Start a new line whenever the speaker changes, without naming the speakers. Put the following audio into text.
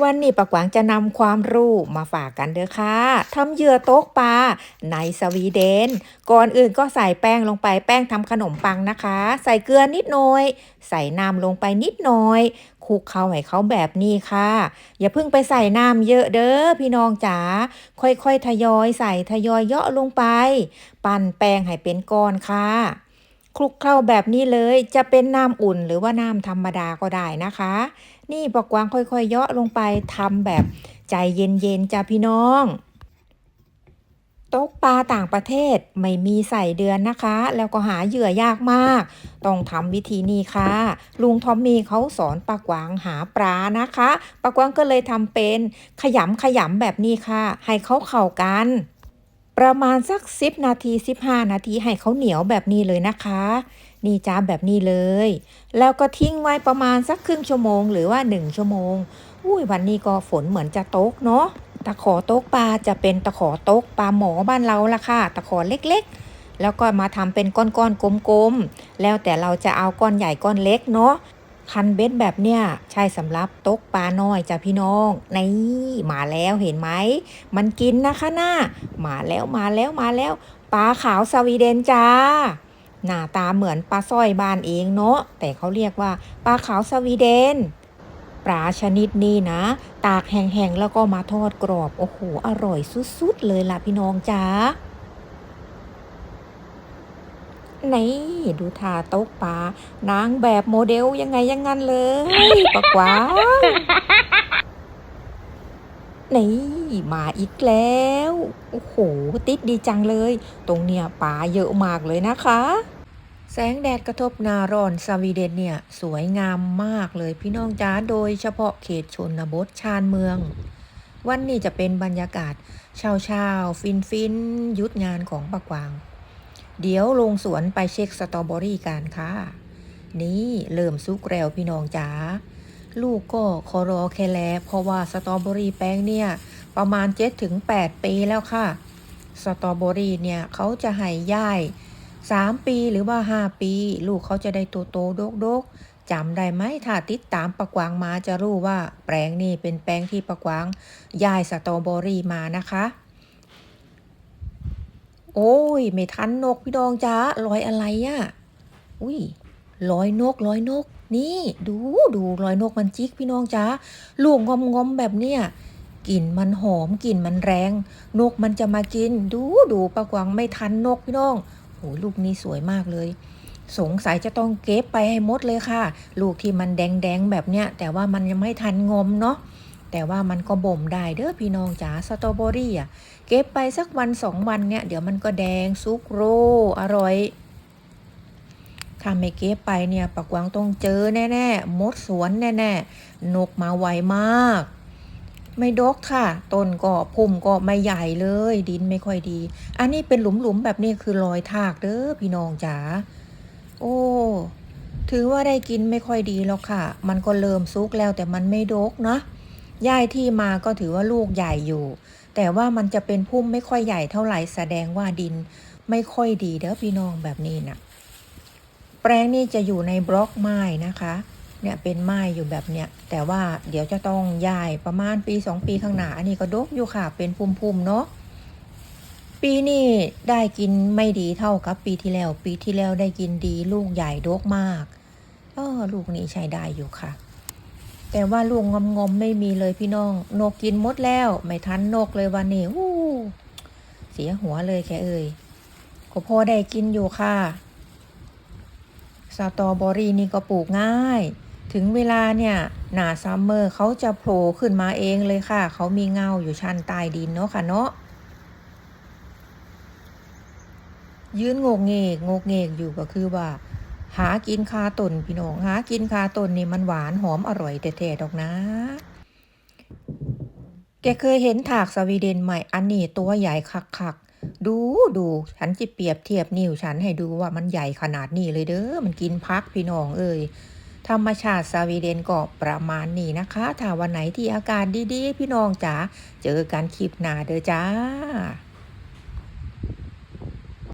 วันนี้ปะกวางจะนำความรู้มาฝากกันเด้อค่ะทำเหยื่อโต๊กปลาในสวีเดน ก่อนอื่นก็ใส่แป้งลงไปแป้งทำขนมปังนะคะ ใส่เกลือนิดหน่อย ใส่น้ำลงไปนิดหน่อยคลุกเข้าให้เขาแบบนี้ค่ะ อย่าเพิ่งไปใส่น้ำเยอะเด้อพี่น้องจ๋าค่อยๆทยอยใส่ทยอยเยาะลงไป ปั้นแป้งให้เป็นก้อนค่ะ คลุกเคล้าแบบนี้เลยจะเป็นน้ำอุ่นหรือว่าน้ำธรรมดาก็ได้นะคะ นี่ปอกวางค่อยๆเยาะลงไปทำแบบใจเย็นๆจ้าพี่น้องตกปลาต่างประเทศไม่มีใส่เดือนนะคะ แล้วก็หาเหยื่อยากมาก ต้องทำวิธีนี้ค่ะ ลุงทอมมี่เขาสอนปากวางหาปลานะคะปากวางก็เลยทำเป็นขยำขยำแบบนี้ค่ะ ให้เขาเข้ากัน ประมาณสัก 10 นาที 15 นาทีให้เขาเหนียวแบบนี้เลยนะคะ นี่จ้าแบบนี้เลย แล้วก็ทิ้งไว้ประมาณสักครึ่งชั่วโมงหรือว่า 1 ชั่วโมง อุ้ยวันนี้ก็ฝนเหมือนจะตกเนาะตะขอโต๊กปลาจะเป็นตะขอโต๊กปลาหมอบ้านเราละค่ะ ตะขอเล็กๆ แล้วก็มาทำเป็นก้อนๆกลมๆ แล้วแต่เราจะเอาก้อนใหญ่ก้อนเล็กเนาะ คันเบ็ดแบบเนี้ยใช่สำหรับตกปลาน้อยจ้ะพี่น้องนี่มาแล้วเห็นไหม มันกินนะคะหน้ามาแล้วมาแล้วมาแล้วปลาขาวสวีเดนจ้าหน้าตาเหมือนปลาสร้อยบานเองเนาะแต่เขาเรียกว่าปลาขาวสวีเดนปลาชนิดนี้นะ ตากแห้งๆแล้วก็มาทอดกรอบ โอ้โห อร่อยสุดๆ เลยล่ะพี่น้องจ้า นี่ดูท่าโต๊ะปลานางแบบโมเดลยังไงยังงั้นเลยปะกวางนี่มาอีกแล้ว โอ้โห ติดดีจังเลย ตรงเนี้ยปลาเยอะมากเลยนะคะ แสงแดดกระทบนารอนสวีเดนเนี่ย สวยงามมากเลยพี่น้องจ้าโดยเฉพาะเขตชนบทชานเมือง วันนี้จะเป็นบรรยากาศเช้าเช้าฟินๆ ยุดงานของปะกวาง เดี๋ยวลงสวนไปเช็คสตรอเบอรี่กันค่ะ นี่เริ่มสุกแล้วพี่น้องจ๋า ลูกก็ขอรอแค่แล้วเพราะว่าสตรอเบอรี่แป้งเนี่ย ประมาณ7ถึง8ปีแล้วค่ะ สตรอเบอรี่เนี่ยเขาจะให้ย่าย3ปีหรือว่า5ปี ลูกเขาจะได้โตโตๆดกๆจำได้ไหมถ้าติดตามประกวางมาจะรู้ว่าแปลงนี่เป็นแปลงที่ประกวางย่ายสตรอเบอรี่มานะคะ โอ้ย ไม่ทันนกพี่ดองจ้าลอยอะไรอะ่ะ อุ้ยลอยนกลอยนก นี่ดูดูลอยนกมันจิกพี่น้องจ้าลูกงอมงอมแบบเนี้ยกลิ่นมันหอมกลิ่นมันแรง นกมันจะมากิน ดูดูปะกวางไม่ทันนกพี่น้องโอ้ลูกนี้สวยมากเลย สงสัยจะต้องเก็บไปให้หมดเลยค่ะ ลูกที่มันแดงๆแบบเนี้ยแต่ว่ามันยังไม่ทันงอมเนาะ แต่ว่ามันก็บ่มได้เด้อพี่น้องจ๋าสตรอเบอรี่อะเก็บไปสักวันสองวันเนี่ย เดี๋ยวมันก็แดงซุกโรอร่อยถ้าไม่เก็บไปเนี่ยปักวังต้องเจอแน่ๆมดสวนแน่ๆนกมาไวมาก ไม่ดกค่ะต้นก็พุ่มก็ไม่ใหญ่เลย ดินไม่ค่อยดี อันนี้เป็นหลุมๆแบบนี้คือรอยทากเด้อพี่น้องจ๋าโอ้ถือว่าได้กินไม่ค่อยดีแล้วค่ะ มันก็เริ่มซุกแล้วแต่มันไม่ดกนะ ย้ายที่มาก็ถือว่าลูกใหญ่อยู่ แต่ว่ามันจะเป็นพุ่มไม่ค่อยใหญ่เท่าไหร่แสดงว่าดินไม่ค่อยดีเด้อพี่น้องแบบนี้นะแปลงนี้จะอยู่ในบล็อกไม้นะคะ เนี่ยเป็นไม้อยู่แบบเนี้ย แต่ว่าเดี๋ยวจะต้องย้ายประมาณปีสองปีข้างหน้า อันนี้ก็ดกอยู่ค่ะ เป็นพุ่มๆเนาะ ปีนี้ได้กินไม่ดีเท่ากับปีที่แล้ว ปีที่แล้วได้กินดีลูกใหญ่ดกมาก เออลูกนี้ใช้ได้อยู่ค่ะ แต่ว่าลูกงอมงอมไม่มีเลยพี่น้อง นกกินมดแล้ว ไม่ทันนกเลยวันนี้อู้เสียหัวเลยแกเอ่ยก็พอได้กินอยู่ค่ะ สตรอเบอรี่นี่ก็ปลูกง่าย ถึงเวลาเนี่ย หนาซัมเมอร์เขาจะโผล่ขึ้นมาเองเลยค่ะ เขามีเงาอยู่ชั้นใต้ดินเนาะค่ะเนาะ ยืนงกเงกงกเงกอยู่ก็คือว่า หากินคาตนพี่น้องหากินคาตนนี่มันหวานหอมอร่อยแท้ๆดอกนะ แกเคยเห็นถากสวีเดนไหมอันนี้ตัวใหญ่คักๆดูดูฉันจะเปรียบเทียบนิ้วฉันให้ดูว่ามันใหญ่ขนาดนี้เลยเด้อมันกินพักพี่น้องเอ้ยธรรมชาติสวีเดนก็ประมาณนี้นะคะ ถ้าวันไหนที่อากาศดีๆ พี่น้องจ๋าเจอกันคลิปหน้าเด้อจ้า